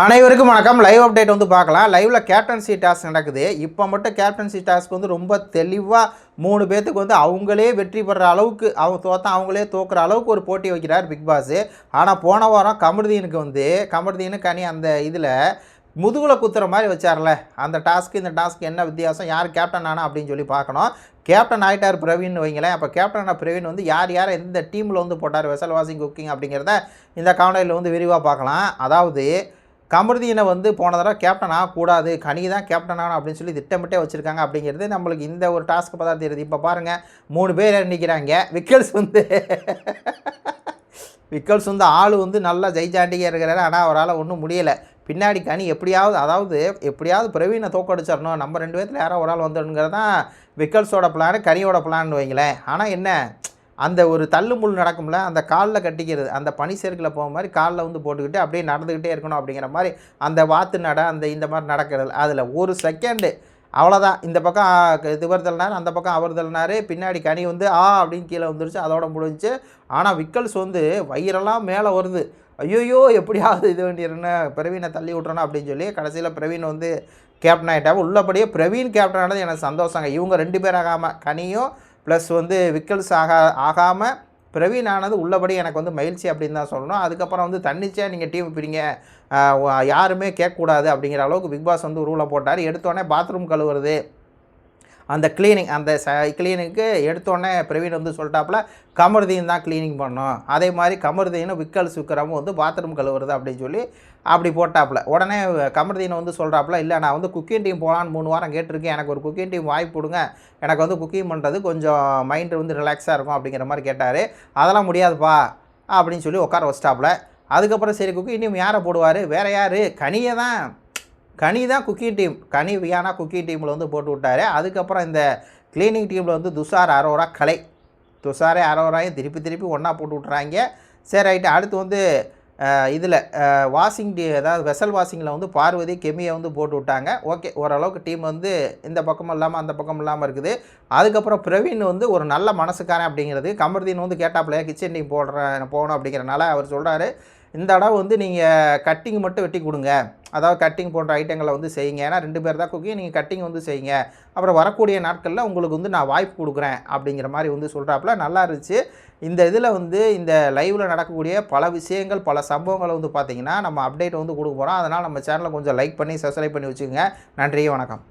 அனைவருக்கும் வணக்கம். Live update வந்து பார்க்கலாம். லைவ்ல கேப்டன்சி டாஸ்க் நடக்குது. இப்போ மட்டும் கேப்டன்சி டாஸ்க் வந்து ரொம்ப தெளிவாக மூணு பேர்த்துக்கு வந்து அவங்களே வெற்றி பெற அளவுக்கு அவங்க தோத்தா அவங்களே தோக்குற அளவுக்கு ஒரு போட்டி வைக்கிறார் பிக் பாஸ் ஆனால் போன வாரம் கமர்தீனுக்கு வந்து கமர்தீனு கனி அந்த இதில் முதுகில் குத்துற மாதிரி வச்சார்ல. அந்த டாஸ்க்கு இந்த டாஸ்க்கு என்ன வித்தியாசம்? யார் கேப்டன் ஆனா அப்படின்னு சொல்லி பார்க்கணும். கேப்டன் ஆகிட்டார் பிரவீன் வைங்களேன். அப்போ கேப்டனாக பிரவீன் வந்து யார் யார் எந்த டீமில் வந்து போட்டார்? வெசல் வாஷிங் குக்கிங் அப்படிங்கிறத இந்த காணொலியில் வந்து விரிவாக பார்க்கலாம். அதாவது கமருதீனை வந்து போன தடவை கேப்டன் ஆகக்கூடாது கனி தான் கேப்டன் ஆகணும் அப்படின்னு சொல்லி திட்டமிட்டே வச்சுருக்காங்க. அப்படிங்கிறது நம்மளுக்கு இந்த ஒரு டாஸ்க்கு பார்த்தா தெரியுது. இப்போ பாருங்கள் மூணு பேர் நிற்கிறாங்க விக்கல்ஸ் வந்து விக்கல்ஸ் வந்து ஆள் வந்து நல்லா ஜெயிச்சாண்டியாக இருக்கிறாரு. ஆனால் அவரால் ஒன்றும் முடியலை. பின்னாடி கனி எப்படியாவது அதாவது எப்படியாவது பிரவீனை தோக்கடிச்சிடணும். நம்ம ரெண்டு பேர்த்தில் யாரோ ஒரு ஆள் வந்துடுங்கிறது தான் விக்கல்ஸோட பிளான் கனியோட பிளான் வைங்களேன். ஆனால் என்ன? அந்த ஒரு தள்ளுமுள் நடக்கும்ல அந்த காலில் கட்டிக்கிறது அந்த பனி சேர்க்கில் போக மாதிரி காலில் வந்து போட்டுக்கிட்டு அப்படியே நடந்துக்கிட்டே இருக்கணும் அப்படிங்கிற மாதிரி அந்த வாத்து நட அந்த இந்த மாதிரி நடக்கிறது. அதில் ஒரு செகண்டு அவ்வளோதான் இந்த பக்கம் இவர் தள்ளினார் அந்த பக்கம் அவர் தள்ளினார் பின்னாடி கனி வந்து ஆ அப்படின்னு கீழே வந்துருச்சு. அதோட முடிஞ்சு ஆனால் விக்கல்ஸ் வந்து வயிறெல்லாம் மேலே வருது. ஐயோயோ எப்படியாவது இது வேண்டியிருன்னு பிரவீனை தள்ளி விட்றணும் அப்படின்னு சொல்லி கடைசியில் பிரவீன் வந்து கேப்டன் ஆகிட்டாங்க உள்ளபடியே பிரவீன் கேப்டன் ஆனது எனக்கு சந்தோஷங்க. இவங்க ரெண்டு பேர் ஆகாமல் கனியும் ப்ளஸ் வந்து விக்கல்ஸ் ஆகா ஆகாமல் பிரவீன் ஆனது உள்ளபடி எனக்கு வந்து மகிழ்ச்சி அப்படின்னு தான் சொல்லணும். அதுக்கப்புறம் வந்து தன்னிச்சையாக நீங்கள் டீம் பிடிங்க. யாருமே கேட்கக்கூடாது அப்படிங்கிற அளவுக்கு பிக் பாஸ் வந்து ரூலை போட்டார். எடுத்தோடனே பாத்ரூம் கழுவுறது. அந்த க்ளீனிங் அந்த ச கிளீனிங்க்கு எடுத்தோடனே பிரவீன் வந்து சொல்லிட்டாப்புல கமருதீன் தான் க்ளீனிங் பண்ணோம் அதே மாதிரி கமருதீனும் விக்கல் சுக்கரமும் வந்து பாத்ரூம் கழுவுறது அப்படின்னு சொல்லி அப்படி போட்டாப்புல. உடனே கமருதீனை வந்து சொல்கிறாப்புல இல்லை நான் வந்து குக்கிங் டீம் போகலான்னு மூணு வாரம் கேட்டிருக்கேன். எனக்கு ஒரு குக்கிங் டீம் வாய்ப்பு கொடுங்க. எனக்கு வந்து குக்கிங் பண்ணுறது கொஞ்சம் மைண்டு வந்து ரிலாக்ஸாக இருக்கும் அப்படிங்கிற மாதிரி கேட்டார். அதெல்லாம் முடியாதுப்பா அப்படின்னு சொல்லி உட்கார வச்சிட்டாப்புல. அதுக்கப்புறம் சரி குக்கிங் டீம் யாரை போடுவார்? வேறு யார்? கனியை தான் கனி தான் குக்கி டீம் கனி வியானா குக்கி டீமில் வந்து போட்டு விட்டாரு. அதுக்கப்புறம் இந்த க்ளீனிங் டீமில் வந்து துஷார் அரோரா கலை. துஷாரே அரோராயும் திருப்பி திருப்பி ஒன்றா போட்டு விட்றாங்க சரி ரைட்டு. அடுத்து வந்து இதில் வாஷிங் டீ அதாவது வெசல் வாஷிங்கில் வந்து பார்வதி கெமியை வந்து போட்டு விட்டாங்க. ஓகே ஓரளவுக்கு டீம் வந்து இந்த பக்கமும் இல்லாமல் அந்த பக்கம் இல்லாமல் இருக்குது. அதுக்கப்புறம் பிரவீன் வந்து ஒரு நல்ல மனசுக்காரன் அப்படிங்கிறது. கமர்தீன் வந்து கேட்டாப்புல கிச்சன் டீம் போடுறேன் போகணும் அப்படிங்கிறனால அவர் சொல்கிறாரு இந்த தடவை வந்து நீங்கள் கட்டிங் மட்டும் வெட்டி கொடுங்க. அதாவது கட்டிங் போன்ற ஐட்டங்களை வந்து செய்யுங்க. ஏன்னா ரெண்டு பேர் தான் குக்கிங் நீங்கள் கட்டிங் வந்து செய்யுங்க. அப்புறம் வரக்கூடிய நாட்களில் உங்களுக்கு வந்து நான் வாய்ப்பு கொடுக்குறேன் அப்படிங்கிற மாதிரி வந்து சொல்கிறாப்புல நல்லா இருந்துச்சு. இந்த இதில் வந்து இந்த லைவில் நடக்கக்கூடிய பல விஷயங்கள் பல சம்பவங்களை வந்து பார்த்திங்கன்னா நம்ம அப்டேட் வந்து கொடுக்க போகிறோம் அதனால் நம்ம சேனலை கொஞ்சம் லைக் பண்ணி சப்ஸ்கிரைப் பண்ணி வச்சுக்கோங்க. நன்றி வணக்கம்.